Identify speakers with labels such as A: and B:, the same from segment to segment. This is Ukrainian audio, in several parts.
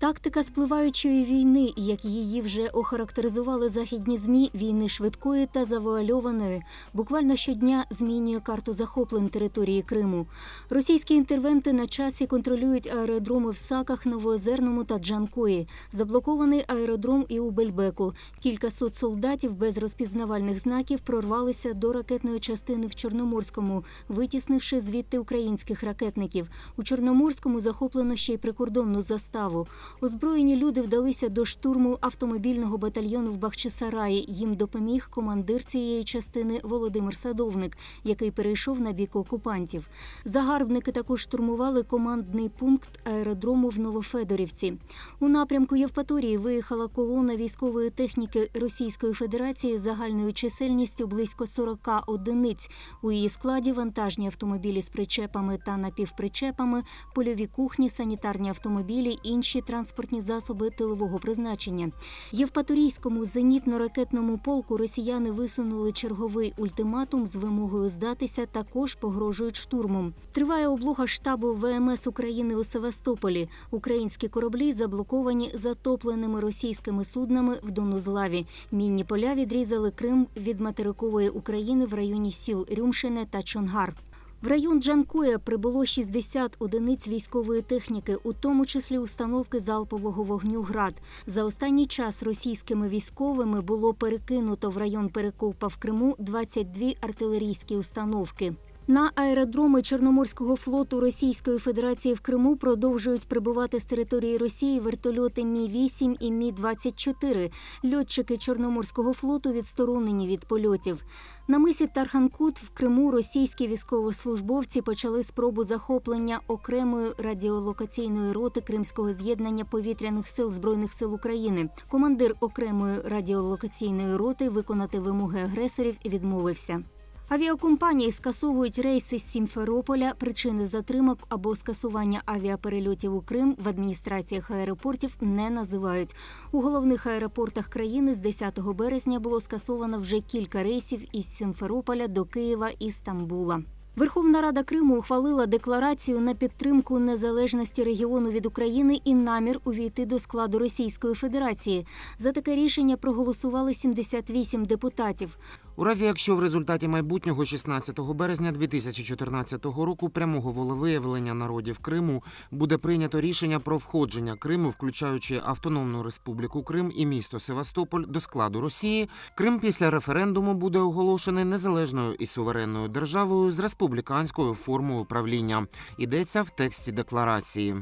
A: Тактика спливаючої війни, як її вже охарактеризували західні змі, війни швидкої та завуальованої, буквально щодня змінює карту захоплень території Криму. Російські інтервенти на часі контролюють аеродроми в Саках, Новоозерному та Джанкої. Заблокований аеродром і у Бельбеку. Кількасот солдатів без розпізнавальних знаків прорвалися до ракетної частини в Чорноморському, витіснивши звідти українських ракетників. У Чорноморському захоплено ще й прикордонну заставу. Озброєні люди вдалися до штурму автомобільного батальйону в Бахчисараї. Їм допоміг командир цієї частини Володимир Садовник, який перейшов на бік окупантів. Загарбники також штурмували командний пункт аеродрому в Новофедорівці. У напрямку Євпаторії виїхала колона військової техніки Російської Федерації з загальною чисельністю близько 40 одиниць. У її складі вантажні автомобілі з причепами та напівпричепами, польові кухні, санітарні автомобілі, інші транспортні засоби тилового призначення. Євпаторійському зенітно-ракетному полку росіяни висунули черговий ультиматум з вимогою здатися, також погрожують штурмом. Триває облога штабу ВМС України у Севастополі. Українські кораблі заблоковані затопленими російськими суднами в Донузлаві. Мінні поля відрізали Крим від материкової України в районі сіл Рюмшине та Чонгар. В район Джанкоя прибуло 60 одиниць військової техніки, у тому числі установки залпового вогню «Град». За останній час російськими військовими було перекинуто в район Перекопа в Криму 22 артилерійські установки. На аеродроми Чорноморського флоту Російської Федерації в Криму продовжують прибувати з території Росії вертольоти Мі-8 і Мі-24. Льотчики Чорноморського флоту відсторонені від польотів. На мисі Тарханкут в Криму російські військовослужбовці почали спробу захоплення окремої радіолокаційної роти Кримського з'єднання повітряних сил Збройних сил України. Командир окремої радіолокаційної роти виконати вимоги агресорів відмовився. Авіакомпанії скасовують рейси з Сімферополя. Причини затримок або скасування авіаперельотів у Крим в адміністраціях аеропортів не називають. У головних аеропортах країни з 10 березня було скасовано вже кілька рейсів із Сімферополя до Києва і Стамбула. Верховна Рада Криму ухвалила декларацію на підтримку незалежності регіону від України і намір увійти до складу Російської Федерації. За таке рішення проголосували 78 депутатів.
B: У разі, якщо в результаті майбутнього 16 березня 2014 року прямого волевиявлення народів Криму буде прийнято рішення про входження Криму, включаючи Автономну Республіку Крим і місто Севастополь до складу Росії, Крим після референдуму буде оголошений незалежною і суверенною державою з республіканською формою правління. Йдеться в тексті декларації.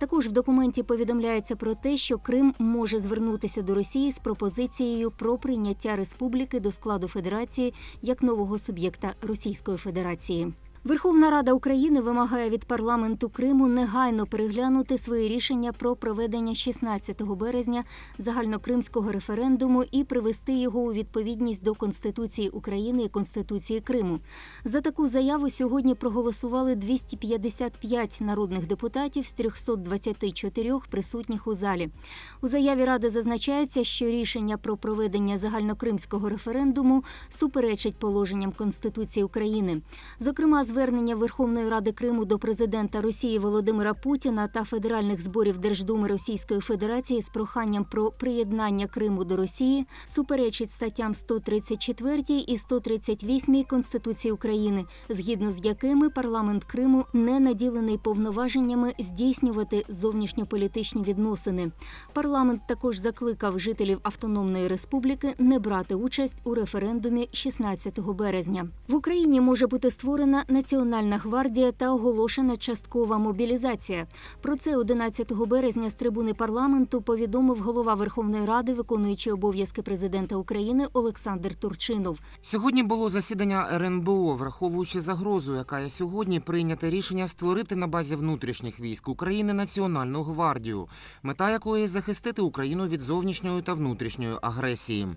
A: Також в документі повідомляється про те, що Крим може звернутися до Росії з пропозицією про прийняття республіки до складу федерації як нового суб'єкта Російської Федерації. Верховна Рада України вимагає від парламенту Криму негайно переглянути свої рішення про проведення 16 березня загальнокримського референдуму і привести його у відповідність до Конституції України і Конституції Криму. За таку заяву сьогодні проголосували 255 народних депутатів з 324 присутніх у залі. У заяві ради зазначається, що рішення про проведення загальнокримського референдуму суперечить положенням Конституції України. Зокрема, звернення Верховної Ради Криму до президента Росії Володимира Путіна та федеральних зборів Держдуми Російської Федерації з проханням про приєднання Криму до Росії суперечить статтям 134 і 138 Конституції України, згідно з якими парламент Криму не наділений повноваженнями здійснювати зовнішньополітичні відносини. Парламент також закликав жителів Автономної Республіки не брати участь у референдумі 16 березня. В Україні може бути створена Національна гвардія та оголошена часткова мобілізація. Про це 11 березня з трибуни парламенту повідомив голова Верховної Ради, виконуючий обов'язки президента України Олександр Турчинов.
B: Сьогодні було засідання РНБО, враховуючи загрозу, яка є сьогодні, прийняте рішення створити на базі внутрішніх військ України Національну гвардію, мета якої захистити Україну від зовнішньої та внутрішньої агресії.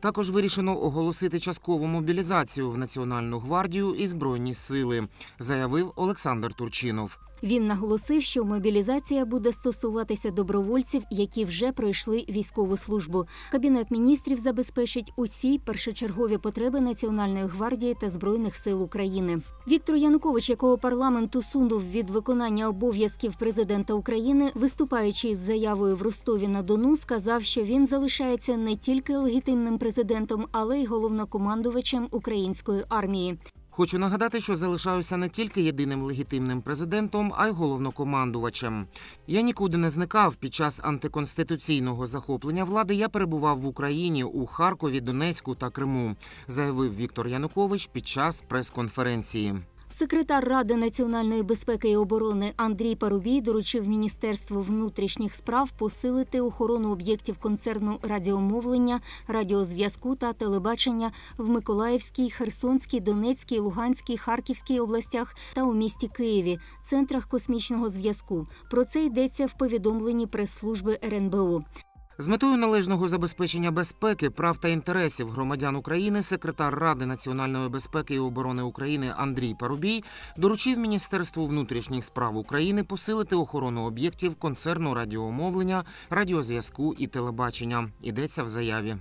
B: Також вирішено оголосити часткову мобілізацію в Національну гвардію і збройні сили, заявив Олександр Турчинов.
A: Він наголосив, що мобілізація буде стосуватися добровольців, які вже пройшли військову службу. Кабінет міністрів забезпечить усі першочергові потреби Національної гвардії та збройних сил України. Віктор Янукович, якого парламент усунув від виконання обов'язків президента України, виступаючи із заявою в Ростові на Дону, сказав, що він залишається не тільки легітимним президентом, але й головнокомандувачем української армії.
B: Хочу нагадати, що залишаюся не тільки єдиним легітимним президентом, а й головнокомандувачем. Я нікуди не зникав. Під час антиконституційного захоплення влади я перебував в Україні у Харкові, Донецьку та Криму, заявив Віктор Янукович під час прес-конференції.
A: Секретар Ради національної безпеки і оборони Андрій Парубій доручив Міністерству внутрішніх справ посилити охорону об'єктів концерну радіомовлення, радіозв'язку та телебачення в Миколаївській, Херсонській, Донецькій, Луганській, Харківській областях та у місті Києві, центрах космічного зв'язку. Про це йдеться в повідомленні прес-служби РНБО.
B: З метою належного забезпечення безпеки, прав та інтересів громадян України секретар Ради національної безпеки і оборони України Андрій Парубій доручив Міністерству внутрішніх справ України посилити охорону об'єктів концерну радіомовлення, радіозв'язку і телебачення. Йдеться в заяві.